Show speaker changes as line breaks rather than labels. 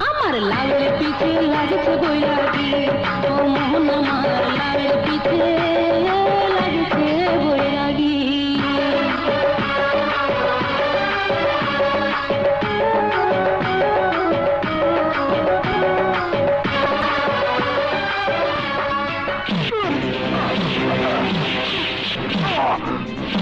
আমার লাগলে পিছিয়ে লাগছে বইরা